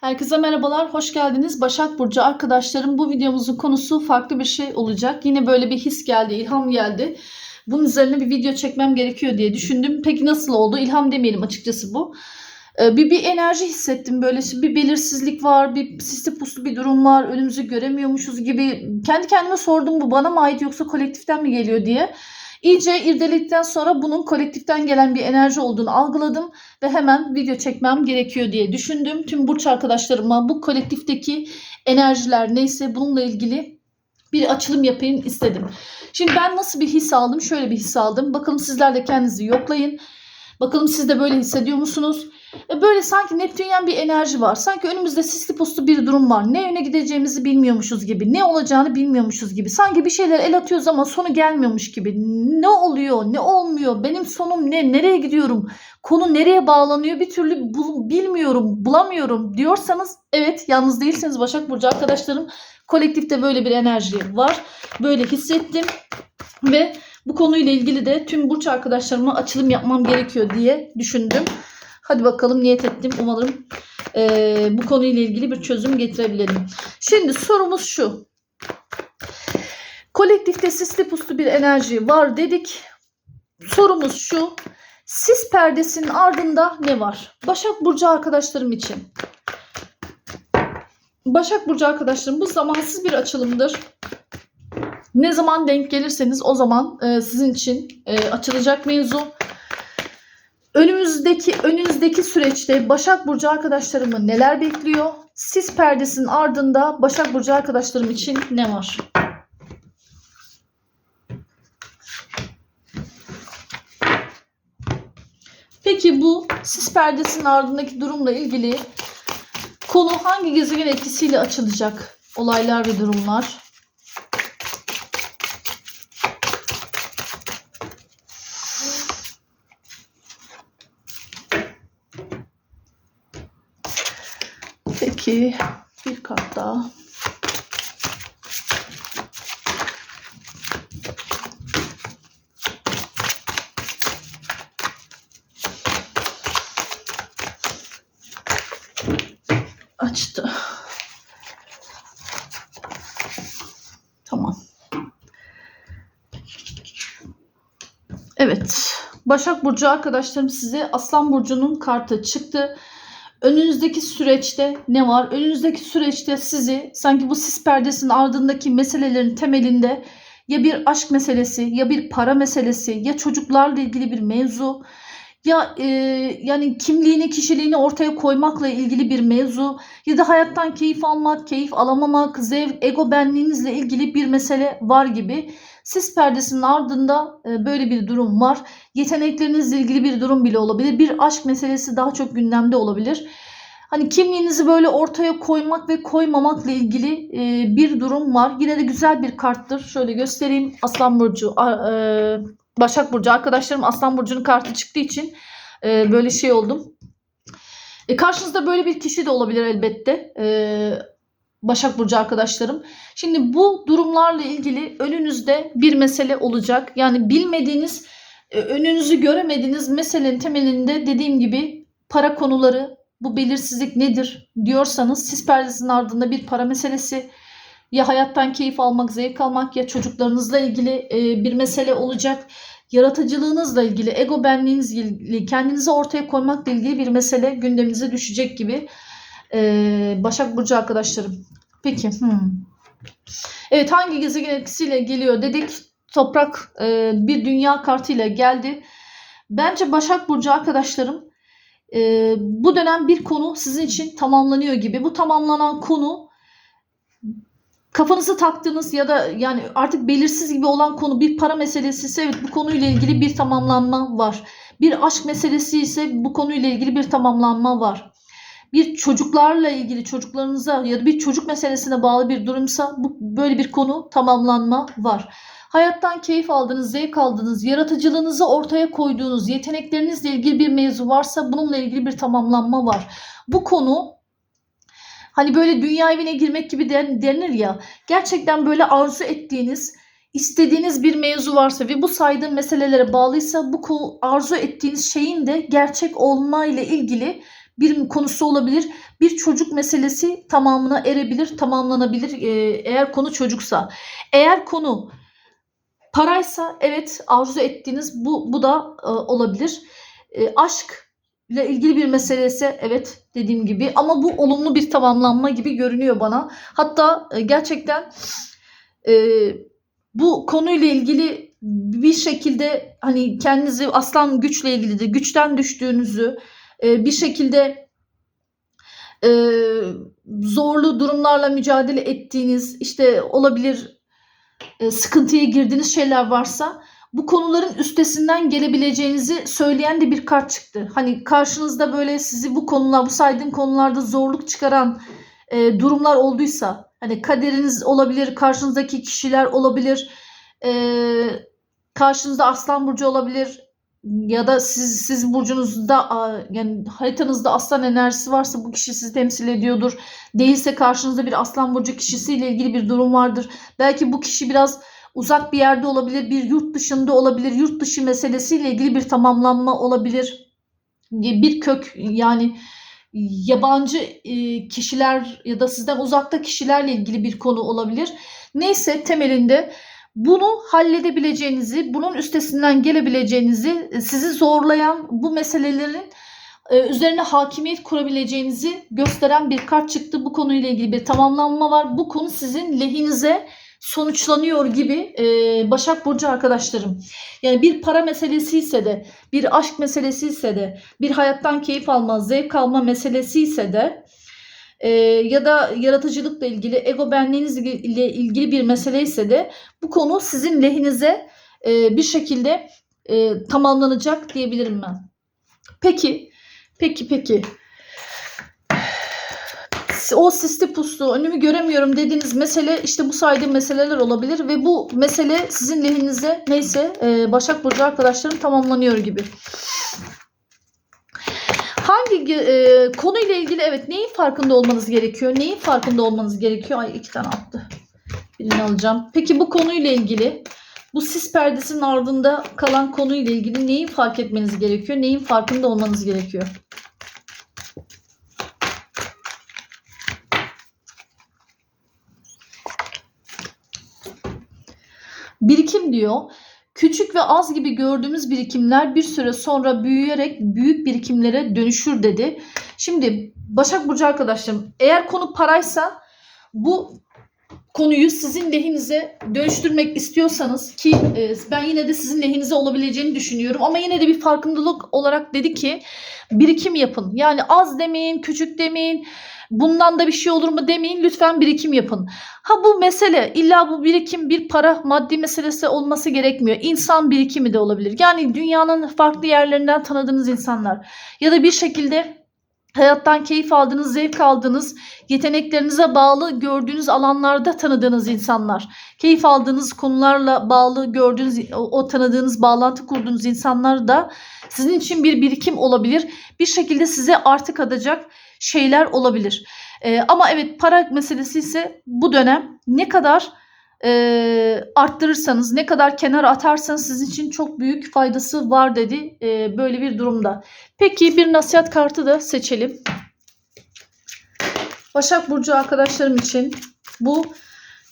Herkese merhabalar, hoş geldiniz. Başak Burcu arkadaşlarım bu videomuzun konusu farklı bir şey olacak. Yine böyle bir his geldi, ilham geldi. Bunun üzerine bir video çekmem gerekiyor diye düşündüm. Peki nasıl oldu? İlham demeyelim açıkçası bu. Ee, Bir, bir enerji hissettim böyle bir belirsizlik var, bir sisli puslu bir durum var, önümüzü göremiyormuşuz gibi. Kendi kendime sordum bu bana mı ait yoksa kolektiften mi geliyor diye. İyice irdeledikten sonra bunun kolektiften gelen bir enerji olduğunu algıladım ve hemen video çekmem gerekiyor diye düşündüm. Tüm burç arkadaşlarıma bu kolektifteki enerjiler neyse bununla ilgili bir açılım yapayım istedim. Şimdi ben nasıl bir his aldım? Şöyle bir his aldım. Bakalım sizler de kendinizi yoklayın. Bakalım siz de böyle hissediyor musunuz? E, Böyle sanki Neptünyen bir enerji var. Sanki önümüzde sisli puslu bir durum var. Ne yöne gideceğimizi bilmiyormuşuz gibi. Ne olacağını bilmiyormuşuz gibi. Sanki bir şeyler el atıyoruz ama sonu gelmiyormuş gibi. Ne oluyor? Ne olmuyor? Benim sonum ne? Nereye gidiyorum? Konu nereye bağlanıyor? Bir türlü bul- bilmiyorum, bulamıyorum diyorsanız evet yalnız değilsiniz Başak Burcu arkadaşlarım. Kolektifte böyle bir enerji var. Böyle hissettim ve bu konuyla ilgili de tüm burç arkadaşlarıma açılım yapmam gerekiyor diye düşündüm. Hadi bakalım niyet ettim. Umarım eee, bu konuyla ilgili bir çözüm getirebilirim. Şimdi sorumuz şu. Kolektifte sisli puslu bir enerji var dedik. Sorumuz şu. Sis perdesinin ardında ne var? Başak Burcu arkadaşlarım için. Başak Burcu arkadaşlarım bu zamansız bir açılımdır. Ne zaman denk gelirseniz o zaman e, sizin için e, açılacak mevzu. Önümüzdeki önünüzdeki süreçte Başak Burcu arkadaşlarımı neler bekliyor? Sis perdesinin ardında Başak Burcu arkadaşlarım için ne var? Peki bu sis perdesinin ardındaki durumla ilgili konu hangi gezegen etkisiyle açılacak olaylar ve durumlar? Peki bir kart daha. Açtı. Tamam. Evet. Başak Burcu arkadaşlarım size Aslan Burcu'nun kartı çıktı. Önünüzdeki süreçte ne var? Önünüzdeki süreçte sizi sanki bu sis perdesinin ardındaki meselelerin temelinde ya bir aşk meselesi, ya bir para meselesi, ya çocuklarla ilgili bir mevzu, ya e, yani kimliğini, kişiliğini ortaya koymakla ilgili bir mevzu ya da hayattan keyif almak, keyif alamamak, zevk, ego benliğinizle ilgili bir mesele var gibi. Sis perdesinin ardında e, böyle bir durum var. Yeteneklerinizle ilgili bir durum bile olabilir. Bir aşk meselesi daha çok gündemde olabilir. Hani kimliğinizi böyle ortaya koymak ve koymamakla ilgili e, bir durum var. Yine de güzel bir karttır. Şöyle göstereyim. Aslan Burcu, e, Başak Burcu. Arkadaşlarım Aslan Burcu'nun kartı çıktığı için e, böyle şey oldum. E, karşınızda böyle bir kişi de olabilir elbette. E, Başak Burcu arkadaşlarım. Şimdi bu durumlarla ilgili önünüzde bir mesele olacak. Yani bilmediğiniz, e, önünüzü göremediğiniz meselenin temelinde dediğim gibi para konuları, bu belirsizlik nedir diyorsanız sis perdesinin ardında bir para meselesi ya hayattan keyif almak, zevk almak ya çocuklarınızla ilgili e, bir mesele olacak. Yaratıcılığınızla ilgili, ego benliğinizle ilgili, kendinizi ortaya koymakla ilgili bir mesele gündeminize düşecek gibi. E, Başak Burcu arkadaşlarım. Peki. hmm. Evet hangi gezegen etkisiyle geliyor dedik. Toprak e, bir dünya kartıyla geldi. Bence Başak Burcu arkadaşlarım bu dönem bir konu sizin için tamamlanıyor gibi. Bu tamamlanan konu kafanızı taktığınız ya da yani artık belirsiz gibi olan konu bir para meselesi ise evet bu konuyla ilgili bir tamamlanma var. Bir aşk meselesi ise bu konuyla ilgili bir tamamlanma var. Bir çocuklarla ilgili çocuklarınıza ya da bir çocuk meselesine bağlı bir durumsa bu böyle bir konu tamamlanma var. Hayattan keyif aldığınız, zevk aldığınız, yaratıcılığınızı ortaya koyduğunuz, yeteneklerinizle ilgili bir mevzu varsa bununla ilgili bir tamamlanma var. Bu konu hani böyle dünya evine girmek gibi den- denir ya. Gerçekten böyle arzu ettiğiniz, istediğiniz bir mevzu varsa ve bu saydığım meselelere bağlıysa bu arzu ettiğiniz şeyin de gerçek olma ile ilgili bir konusu olabilir. Bir çocuk meselesi tamamına erebilir, tamamlanabilir e, eğer konu çocuksa. Eğer konu paraysa evet arzu ettiğiniz bu bu da e, olabilir. E, aşk ile ilgili bir mesele ise evet dediğim gibi ama bu olumlu bir tamamlanma gibi görünüyor bana. Hatta e, gerçekten e, bu konuyla ilgili bir şekilde hani kendinizi aslan güçle ilgili de güçten düştüğünüzü e, bir şekilde e, zorlu durumlarla mücadele ettiğiniz işte olabilir e, sıkıntıya girdiğiniz şeyler varsa bu konuların üstesinden gelebileceğinizi söyleyen de bir kart çıktı. Hani karşınızda böyle sizi bu konular, bu saydığım konularda zorluk çıkaran e, durumlar olduysa, hani kaderiniz olabilir, karşınızdaki kişiler olabilir, e, karşınızda Aslan burcu olabilir ya da siz siz burcunuzda yani haritanızda Aslan enerjisi varsa bu kişi sizi temsil ediyordur. Değilse karşınızda bir Aslan burcu kişisiyle ilgili bir durum vardır. Belki bu kişi biraz uzak bir yerde olabilir, bir yurt dışında olabilir, yurt dışı meselesiyle ilgili bir tamamlanma olabilir. Bir kök yani yabancı e, kişiler ya da sizden uzakta kişilerle ilgili bir konu olabilir. Neyse temelinde bunu halledebileceğinizi, bunun üstesinden gelebileceğinizi, sizi zorlayan bu meselelerin e, üzerine hakimiyet kurabileceğinizi gösteren bir kart çıktı. Bu konuyla ilgili bir tamamlanma var. Bu konu sizin lehinize sonuçlanıyor gibi e, Başak Burcu arkadaşlarım. Yani bir para meselesi ise de, bir aşk meselesi ise de, bir hayattan keyif alma, zevk alma meselesi ise de e, ya da yaratıcılıkla ilgili, ego benliğinizle ilgili bir mesele ise de bu konu sizin lehinize e, bir şekilde e, tamamlanacak diyebilirim ben. Peki, peki, peki o sisli puslu önümü göremiyorum dediğiniz mesele işte bu saydığım meseleler olabilir ve bu mesele sizin lehinize neyse e, Başak Burcu arkadaşlarım tamamlanıyor gibi. Hangi e, konuyla ilgili evet neyin farkında olmanız gerekiyor? Neyin farkında olmanız gerekiyor? Ay iki tane attı. Birini alacağım. Peki bu konuyla ilgili bu sis perdesinin ardında kalan konuyla ilgili neyin fark etmeniz gerekiyor? Neyin farkında olmanız gerekiyor? Birikim diyor. Küçük ve az gibi gördüğümüz birikimler bir süre sonra büyüyerek büyük birikimlere dönüşür dedi. Şimdi Başak Burcu arkadaşlarım eğer konu paraysa bu konuyu sizin lehinize dönüştürmek istiyorsanız ki e, ben yine de sizin lehinize olabileceğini düşünüyorum ama yine de bir farkındalık olarak dedi ki birikim yapın. Yani az demeyin, küçük demeyin, bundan da bir şey olur mu demeyin lütfen birikim yapın. Ha bu mesele illa bu birikim bir para maddi meselesi olması gerekmiyor. İnsan birikimi de olabilir. Yani dünyanın farklı yerlerinden tanıdığınız insanlar ya da bir şekilde hayattan keyif aldığınız, zevk aldığınız, yeteneklerinize bağlı gördüğünüz alanlarda tanıdığınız insanlar, keyif aldığınız konularla bağlı gördüğünüz, o, tanıdığınız, bağlantı kurduğunuz insanlar da sizin için bir birikim olabilir. Bir şekilde size artık adacak şeyler olabilir. E, ama evet para meselesi ise bu dönem ne kadar e, arttırırsanız, ne kadar kenara atarsanız sizin için çok büyük faydası var dedi e, böyle bir durumda. Peki bir nasihat kartı da seçelim. Başak Burcu arkadaşlarım için bu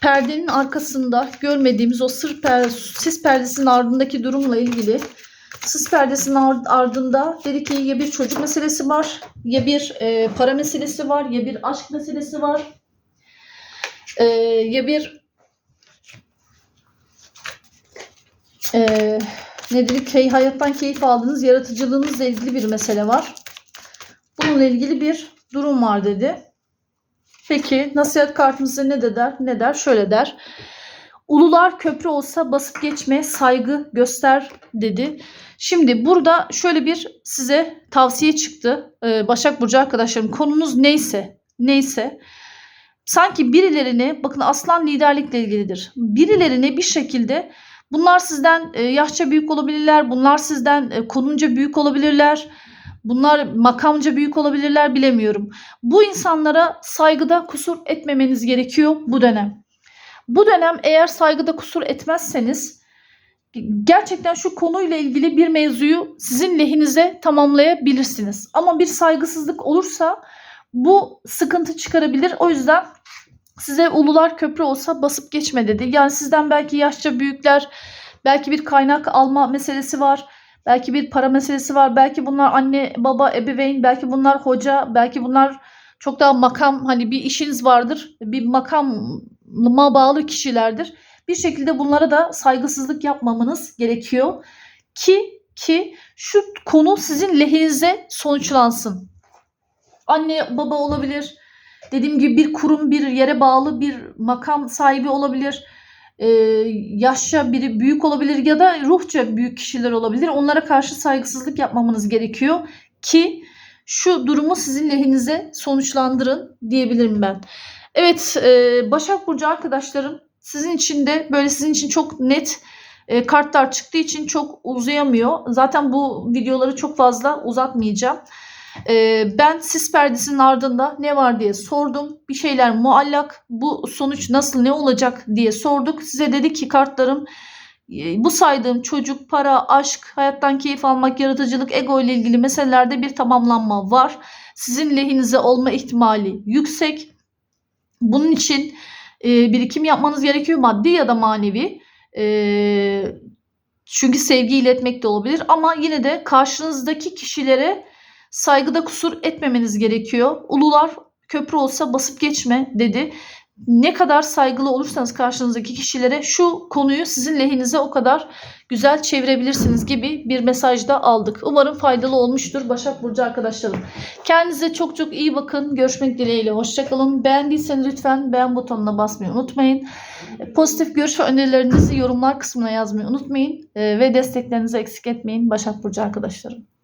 perdenin arkasında görmediğimiz o sır per sis perdesinin ardındaki durumla ilgili sis perdesinin ardında dedi ki ya bir çocuk meselesi var ya bir e, para meselesi var ya bir aşk meselesi var e, ya bir e, ne dedik hey, hayattan keyif aldığınız yaratıcılığınızla ilgili bir mesele var. Bununla ilgili bir durum var dedi. Peki nasihat kartımızda ne der? Ne der? Şöyle der. Ulular köprü olsa basıp geçme, saygı göster dedi. Şimdi burada şöyle bir size tavsiye çıktı. Ee, Başak Burcu arkadaşlarım konunuz neyse, neyse sanki birilerine bakın aslan liderlikle ilgilidir. Birilerine bir şekilde bunlar sizden e, yaşça büyük olabilirler, bunlar sizden e, konunca büyük olabilirler. Bunlar makamca büyük olabilirler bilemiyorum. Bu insanlara saygıda kusur etmemeniz gerekiyor bu dönem. Bu dönem eğer saygıda kusur etmezseniz gerçekten şu konuyla ilgili bir mevzuyu sizin lehinize tamamlayabilirsiniz. Ama bir saygısızlık olursa bu sıkıntı çıkarabilir. O yüzden size ulular köprü olsa basıp geçme dedi. Yani sizden belki yaşça büyükler, belki bir kaynak alma meselesi var. Belki bir para meselesi var. Belki bunlar anne, baba, ebeveyn, belki bunlar hoca, belki bunlar çok daha makam hani bir işiniz vardır. Bir makama bağlı kişilerdir. Bir şekilde bunlara da saygısızlık yapmamanız gerekiyor ki ki şu konu sizin lehinize sonuçlansın. Anne, baba olabilir. Dediğim gibi bir kurum, bir yere bağlı bir makam sahibi olabilir. Ee, yaşça biri büyük olabilir ya da ruhça büyük kişiler olabilir. Onlara karşı saygısızlık yapmamanız gerekiyor ki şu durumu sizin lehinize sonuçlandırın diyebilirim ben. Evet, e, Başak Burcu arkadaşlarım sizin için de böyle sizin için çok net e, kartlar çıktığı için çok uzayamıyor. Zaten bu videoları çok fazla uzatmayacağım. E, ben sis perdesinin ardında ne var diye sordum. Bir şeyler muallak. Bu sonuç nasıl ne olacak diye sorduk. Size dedi ki kartlarım e, bu saydığım çocuk, para, aşk, hayattan keyif almak, yaratıcılık, ego ile ilgili meselelerde bir tamamlanma var. Sizin lehinize olma ihtimali yüksek. Bunun için e, birikim yapmanız gerekiyor maddi ya da manevi. E, çünkü sevgi iletmek de olabilir ama yine de karşınızdaki kişilere saygıda kusur etmemeniz gerekiyor. Ulular köprü olsa basıp geçme dedi. Ne kadar saygılı olursanız karşınızdaki kişilere şu konuyu sizin lehinize o kadar güzel çevirebilirsiniz gibi bir mesaj da aldık. Umarım faydalı olmuştur Başak Burcu arkadaşlarım. Kendinize çok çok iyi bakın. Görüşmek dileğiyle. Hoşçakalın. Beğendiyseniz lütfen beğen butonuna basmayı unutmayın. Pozitif görüş ve önerilerinizi yorumlar kısmına yazmayı unutmayın. Ee, Ve desteklerinizi eksik etmeyin Başak Burcu arkadaşlarım.